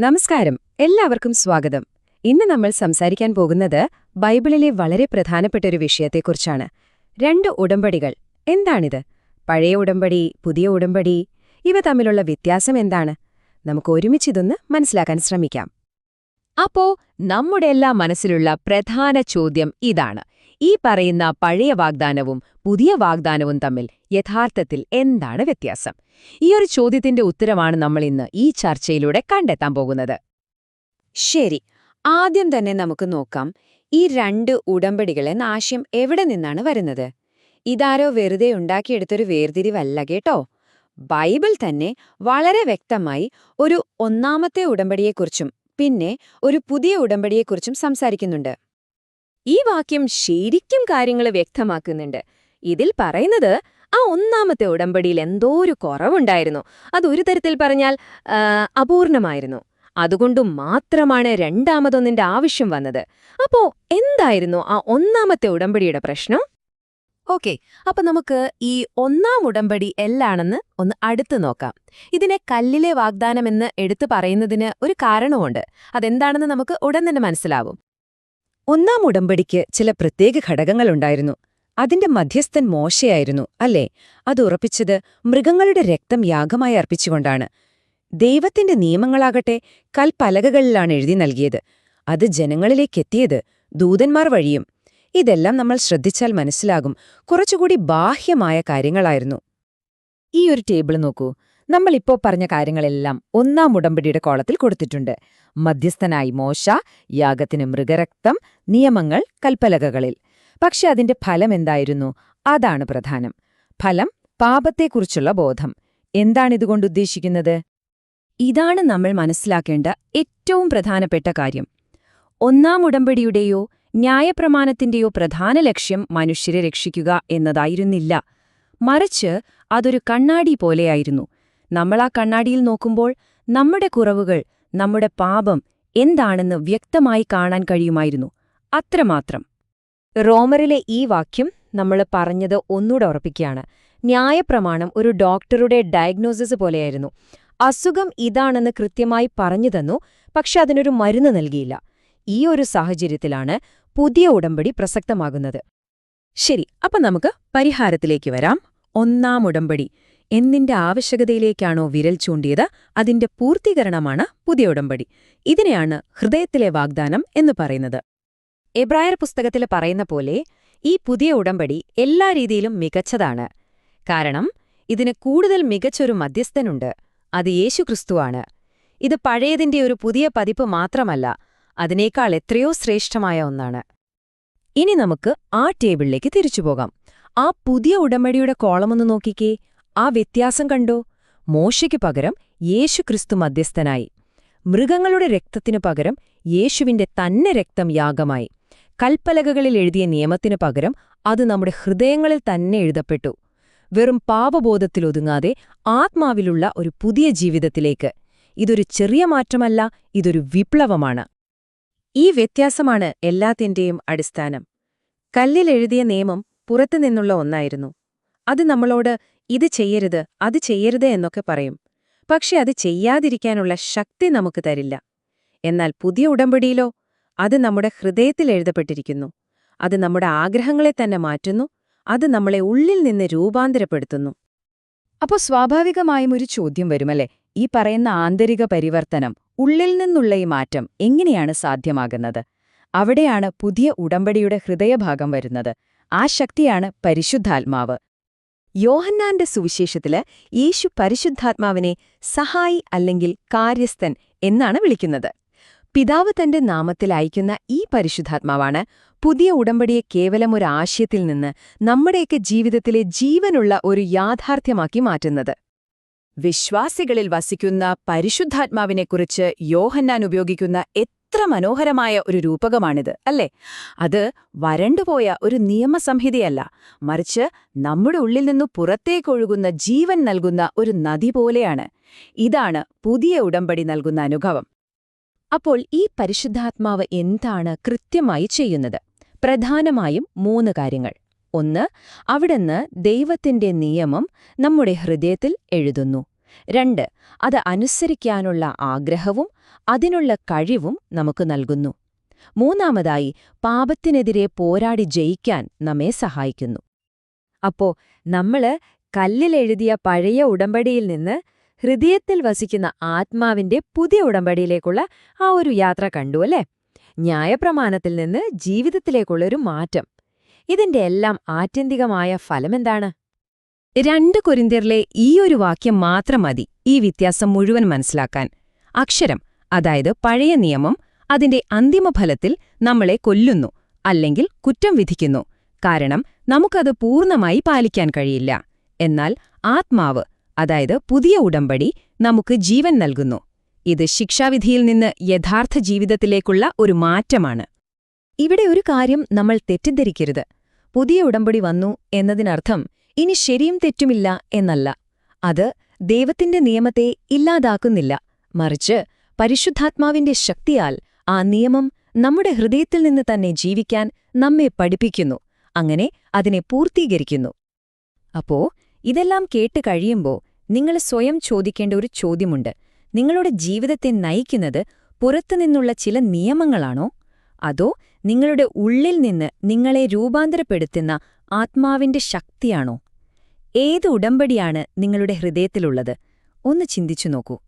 നമസ്കാരം. എല്ലാവർക്കും സ്വാഗതം. ഇന്ന് നമ്മൾ സംസാരിക്കാൻ പോകുന്നത് ബൈബിളിലെ വളരെ പ്രധാനപ്പെട്ട ഒരു വിഷയത്തെക്കുറിച്ചാണ്. രണ്ട് ഉടമ്പടികൾ. എന്താണിത്? പഴയ ഉടമ്പടി പുതിയ ഉടമ്പടി? ഇവ തമ്മിലുള്ള വ്യത്യാസം എന്താണ്? നമുക്ക് ഒരുമിച്ചിതൊന്ന് മനസ്സിലാക്കാൻ ശ്രമിക്കാം. അപ്പോ നമ്മുടെ എല്ലാ മനസ്സിലുള്ള പ്രധാന ചോദ്യം ഇതാണ്. ഈ പറയുന്ന പഴയ വാഗ്ദാനവും പുതിയ വാഗ്ദാനവും തമ്മിൽ യഥാർത്ഥത്തിൽ എന്താണ് വ്യത്യാസം? ഈ ഒരു ചോദ്യത്തിന്റെ ഉത്തരമാണ് നമ്മൾ ഇന്ന് ഈ ചർച്ചയിലൂടെ കണ്ടെത്താൻ പോകുന്നത്. ശരി ആദ്യം തന്നെ നമുക്ക് നോക്കാം ഈ രണ്ട് ഉടമ്പടികൾ എന്ന ആശയം എവിടെ നിന്നാണ് വരുന്നത്? ഇതാരോ വെറുതെ ഉണ്ടാക്കിയെടുത്തൊരു വേർതിരിവല്ല കേട്ടോ? ബൈബിൾ തന്നെ വളരെ വ്യക്തമായി ഒരു ഒന്നാമത്തെ ഉടമ്പടിയെക്കുറിച്ചും പിന്നെ ഒരു പുതിയ ഉടമ്പടിയെക്കുറിച്ചും സംസാരിക്കുന്നുണ്ട്. ഈ വാക്യം ശരിക്കും കാര്യങ്ങൾ വ്യക്തമാക്കുന്നുണ്ട്. ഇതിൽ പറയുന്നത് ആ ഒന്നാമത്തെ ഉടമ്പടിയിൽ എന്തോ ഒരു കുറവുണ്ടായിരുന്നു. അതൊരു തരത്തിൽ പറഞ്ഞാൽ അപൂർണമായിരുന്നു. അതുകൊണ്ടു മാത്രമാണ് രണ്ടാമതൊന്നിന്റെ ആവശ്യം വന്നത്. അപ്പോ എന്തായിരുന്നു ആ ഒന്നാമത്തെ ഉടമ്പടിയുടെ പ്രശ്നം? ഓക്കെ അപ്പൊ നമുക്ക് ഈ ഒന്നാം ഉടമ്പടി എല്ലാണെന്ന് ഒന്ന് അടുത്ത് നോക്കാം. ഇതിനെ കല്ലിലെ വാഗ്ദാനമെന്ന് എടുത്തു പറയുന്നതിന് ഒരു കാരണമുണ്ട് അതെന്താണെന്ന് നമുക്ക് ഉടൻ തന്നെ മനസ്സിലാവും. ഒന്നാം ഉടമ്പടിക്ക് ചില പ്രത്യേക ഘടകങ്ങളുണ്ടായിരുന്നു. അതിന്റെ മധ്യസ്ഥൻ മോശയായിരുന്നു അല്ലേ? അത് ഉറപ്പിച്ചത് മൃഗങ്ങളുടെ രക്തം യാഗമായി അർപ്പിച്ചുകൊണ്ടാണ്. ദൈവത്തിന്റെ നിയമങ്ങളാകട്ടെ കൽപ്പലകകളിലാണ് എഴുതി നൽകിയത്. അത് ജനങ്ങളിലേക്കെത്തിയത് ദൂതന്മാർ വഴിയും. ഇതെല്ലാം നമ്മൾ ശ്രദ്ധിച്ചാൽ മനസ്സിലാകും. കുറച്ചുകൂടി ബാഹ്യമായ കാര്യങ്ങളായിരുന്നു. ഈ ഒരു ടേബിൾ നോക്കൂ. നമ്മളിപ്പോ പറഞ്ഞ കാര്യങ്ങളെല്ലാം ഒന്നാം ഉടമ്പടിയുടെ കോളത്തിൽ കൊടുത്തിട്ടുണ്ട്. മധ്യസ്ഥനായി മോശ യാഗത്തിന് മൃഗരക്തം നിയമങ്ങൾ കൽപ്പലകകളിൽ. പക്ഷെ അതിന്റെ ഫലം എന്തായിരുന്നു? അതാണ് പ്രധാനം. ഫലം പാപത്തെക്കുറിച്ചുള്ള ബോധം. എന്താണിതുകൊണ്ട് ഉദ്ദേശിക്കുന്നത്? ഇതാണ് നമ്മൾ മനസ്സിലാക്കേണ്ട ഏറ്റവും പ്രധാനപ്പെട്ട കാര്യം. ഒന്നാം ഉടമ്പടിയുടെയോ ന്യായപ്രമാണത്തിന്റെയോ പ്രധാന ലക്ഷ്യം മനുഷ്യരെ രക്ഷിക്കുക എന്നതായിരുന്നില്ല. മറിച്ച് അതൊരു കണ്ണാടി പോലെയായിരുന്നു. നമ്മൾ ആ കണ്ണാടിയിൽ നോക്കുമ്പോൾ നമ്മുടെ കുറവുകൾ നമ്മുടെ പാപം എന്താണെന്ന് വ്യക്തമായി കാണാൻ കഴിയുമായിരുന്നു. അത്രമാത്രം. റോമറിലെ ഈ വാക്യം നമ്മൾ പറഞ്ഞത് ഒന്നുകൂടെ ഉറപ്പിക്കുകയാണ്. ന്യായപ്രമാണം ഒരു ഡോക്ടറുടെ ഡയഗ്നോസിസ് പോലെയായിരുന്നു. അസുഖം ഇതാണെന്ന് കൃത്യമായി പറഞ്ഞു തന്നു പക്ഷെ അതിനൊരു മരുന്ന് നൽകിയില്ല. ഈ ഒരു സാഹചര്യത്തിലാണ് പുതിയ ഉടമ്പടി പ്രസക്തമാകുന്നത്. ശരി അപ്പം നമുക്ക് പരിഹാരത്തിലേക്ക് വരാം. ഒന്നാം ഉടമ്പടി. എന്നിന്റെ ആവശ്യകതയിലേക്കാണോ വിരൽ ചൂണ്ടിയത് അതിന്റെ പൂർത്തീകരണമാണ് പുതിയ ഉടമ്പടി. ഇതിനെയാണ് ഹൃദയത്തിലെ വാഗ്ദാനം എന്ന് പറയുന്നത്. എബ്രായർ പുസ്തകത്തിൽ പറയുന്ന പോലെ ഈ പുതിയ ഉടമ്പടി എല്ലാ രീതിയിലും മികച്ചതാണ്. കാരണം ഇതിന് കൂടുതൽ മികച്ചൊരു മധ്യസ്ഥനുണ്ട്. അത് യേശുക്രിസ്തുവാണ്. ഇത് പഴയതിന്റെ ഒരു പുതിയ പതിപ്പ് മാത്രമല്ല അതിനേക്കാൾ എത്രയോ ശ്രേഷ്ഠമായ ഒന്നാണ്. ഇനി നമുക്ക് ആ ടേബിളിലേക്ക് തിരിച്ചുപോകാം ആ പുതിയ ഉടമ്പടിയുടെ കോളമൊന്ന് നോക്കിക്കേ. ആ വ്യത്യാസം കണ്ടോ? മോശയ്ക്ക് പകരം യേശു ക്രിസ്തു മധ്യസ്ഥനായി. മൃഗങ്ങളുടെ രക്തത്തിനു പകരം യേശുവിന്റെ തന്നെ രക്തം യാഗമായി. കൽപ്പലകകളിൽ എഴുതിയ നിയമത്തിനു പകരം അത് നമ്മുടെ ഹൃദയങ്ങളിൽ തന്നെ എഴുതപ്പെട്ടു. വെറും പാപബോധത്തിലൊതുങ്ങാതെ ആത്മാവിലുള്ള ഒരു പുതിയ ജീവിതത്തിലേക്ക്. ഇതൊരു ചെറിയ മാറ്റമല്ല ഇതൊരു വിപ്ലവമാണ്. ഈ വ്യത്യാസമാണ് എല്ലാത്തിന്റെയും അടിസ്ഥാനം. കല്ലിലെഴുതിയ നിയമം പുറത്തുനിന്നുള്ള ഒന്നായിരുന്നു. അത് നമ്മളോട് ഇത് ചെയ്യരുത് അത് ചെയ്യരുത് എന്നൊക്കെ പറയും. പക്ഷെ അത് ചെയ്യാതിരിക്കാനുള്ള ശക്തി നമുക്ക് തരില്ല. എന്നാൽ പുതിയ ഉടമ്പടിയിലോ അത് നമ്മുടെ ഹൃദയത്തിൽ എഴുതപ്പെട്ടിരിക്കുന്നു. അത് നമ്മുടെ ആഗ്രഹങ്ങളെ തന്നെ മാറ്റുന്നു അത് നമ്മളെ ഉള്ളിൽ നിന്ന് രൂപാന്തരപ്പെടുത്തുന്നു. അപ്പോൾ സ്വാഭാവികമായും ഒരു ചോദ്യം വരുമല്ലേ? ഈ പറയുന്ന ആന്തരിക പരിവർത്തനം ഉള്ളിൽ നിന്നുള്ള ഈ മാറ്റം എങ്ങനെയാണ് സാധ്യമാകുന്നത്? അവിടെയാണ് പുതിയ ഉടമ്പടിയുടെ ഹൃദയഭാഗം വരുന്നത്. ആ ശക്തിയാണ് പരിശുദ്ധാത്മാവ്. യോഹന്നാന്റെ സുവിശേഷത്തിൽ യേശു പരിശുദ്ധാത്മാവിനെ സഹായി അല്ലെങ്കിൽ കാര്യസ്ഥൻ എന്നാണ് വിളിക്കുന്നത്. പിതാവ് തന്റെ നാമത്തിൽ അയക്കുന്ന ഈ പരിശുദ്ധാത്മാവാണ് പുതിയ ഉടമ്പടിയെ കേവലം ഒരു ആശയത്തിൽ നിന്ന് നമ്മുടെയൊക്കെ ജീവിതത്തിലെ ജീവനുള്ള ഒരു യാഥാർത്ഥ്യമാക്കി മാറ്റുന്നത്. വിശ്വാസികളിൽ വസിക്കുന്ന പരിശുദ്ധാത്മാവിനെക്കുറിച്ച് യോഹന്നാൻ ഉപയോഗിക്കുന്ന എത്ര മനോഹരമായ ഒരു രൂപകമാണിത് അല്ലേ? അത് വരണ്ടുപോയ ഒരു നിയമസംഹിതയല്ല. മറിച്ച് നമ്മുടെ ഉള്ളിൽ നിന്നു പുറത്തേക്കൊഴുകുന്ന ജീവൻ നൽകുന്ന ഒരു നദി പോലെയാണ്. ഇതാണ് പുതിയ ഉടമ്പടി നൽകുന്ന അനുഭവം. അപ്പോൾ ഈ പരിശുദ്ധാത്മാവ് എന്താണ് കൃത്യമായി ചെയ്യുന്നത്? പ്രധാനമായും മൂന്ന് കാര്യങ്ങൾ. ഒന്ന് അവിടുന്ന് ദൈവത്തിന്റെ നിയമം നമ്മുടെ ഹൃദയത്തിൽ എഴുതുന്നു. രണ്ട് അത് അനുസരിക്കാനുള്ള ആഗ്രഹവും അതിനുള്ള കഴിവും നമുക്ക് നൽകുന്നു. മൂന്നാമതായി പാപത്തിനെതിരെ പോരാടി ജയിക്കാൻ നമ്മെ സഹായിക്കുന്നു. അപ്പോ നമ്മൾ കല്ലിലെഴുതിയ പഴയ ഉടമ്പടിയിൽ നിന്ന് ഹൃദയത്തിൽ വസിക്കുന്ന ആത്മാവിന്റെ പുതിയ ഉടമ്പടിയിലേക്കുള്ള ആ ഒരു യാത്ര കണ്ടു അല്ലേ? ന്യായപ്രമാണത്തിൽ നിന്ന് ജീവിതത്തിലേക്കുള്ളൊരു മാറ്റം. ഇതിന്റെ എല്ലാം ആത്യന്തികമായ ഫലമെന്താണ്? രണ്ട് കൊരിന്തിയറിലെ ഈ ഒരു വാക്യം മാത്രം മതി ഈ വ്യത്യാസം മുഴുവൻ മനസ്സിലാക്കാൻ. അക്ഷരം അതായത് പഴയ നിയമം അതിന്റെ അന്തിമഫലത്തിൽ നമ്മളെ കൊല്ലുന്നു അല്ലെങ്കിൽ കുറ്റം വിധിക്കുന്നു. കാരണം നമുക്കത് പൂർണമായി പാലിക്കാൻ കഴിയില്ല. എന്നാൽ ആത്മാവ് അതായത് പുതിയ ഉടമ്പടി നമുക്ക് ജീവൻ നൽകുന്നു. ഇത് ശിക്ഷാവിധിയിൽ നിന്ന് യഥാർത്ഥ ജീവിതത്തിലേക്കുള്ള ഒരു മാറ്റമാണ്. ഇവിടെ ഒരു കാര്യം നമ്മൾ തെറ്റിദ്ധരിക്കരുത്. പുതിയ ഉടമ്പടി വന്നു എന്നതിനർത്ഥം ഇനി ശരിയും തെറ്റുമില്ല എന്നല്ല. അത് ദൈവത്തിന്റെ നിയമത്തെ ഇല്ലാതാക്കുന്നില്ല. മറിച്ച് പരിശുദ്ധാത്മാവിന്റെ ശക്തിയാൽ ആ നിയമം നമ്മുടെ ഹൃദയത്തിൽ നിന്ന് തന്നെ ജീവിക്കാൻ നമ്മെ പഠിപ്പിക്കുന്നു. അങ്ങനെ അതിനെ പൂർത്തീകരിക്കുന്നു. അപ്പോ ഇതെല്ലാം കേട്ട് കഴിയുമ്പോൾ നിങ്ങൾ സ്വയം ചോദിക്കേണ്ട ഒരു ചോദ്യമുണ്ട്. നിങ്ങളുടെ ജീവിതത്തെ നയിക്കുന്നത് പുറത്തുനിന്നുള്ള ചില നിയമങ്ങളാണോ? അതോ നിങ്ങളുടെ ഉള്ളിൽ നിന്ന് നിങ്ങളെ രൂപാന്തരപ്പെടുത്തുന്ന ആത്മാവിന്റെ ശക്തിയാണോ? ഏത് ഉടമ്പടിയാണ് നിങ്ങളുടെ ഹൃദയത്തിലുള്ളത്? ഒന്ന് ചിന്തിച്ചു നോക്കൂ.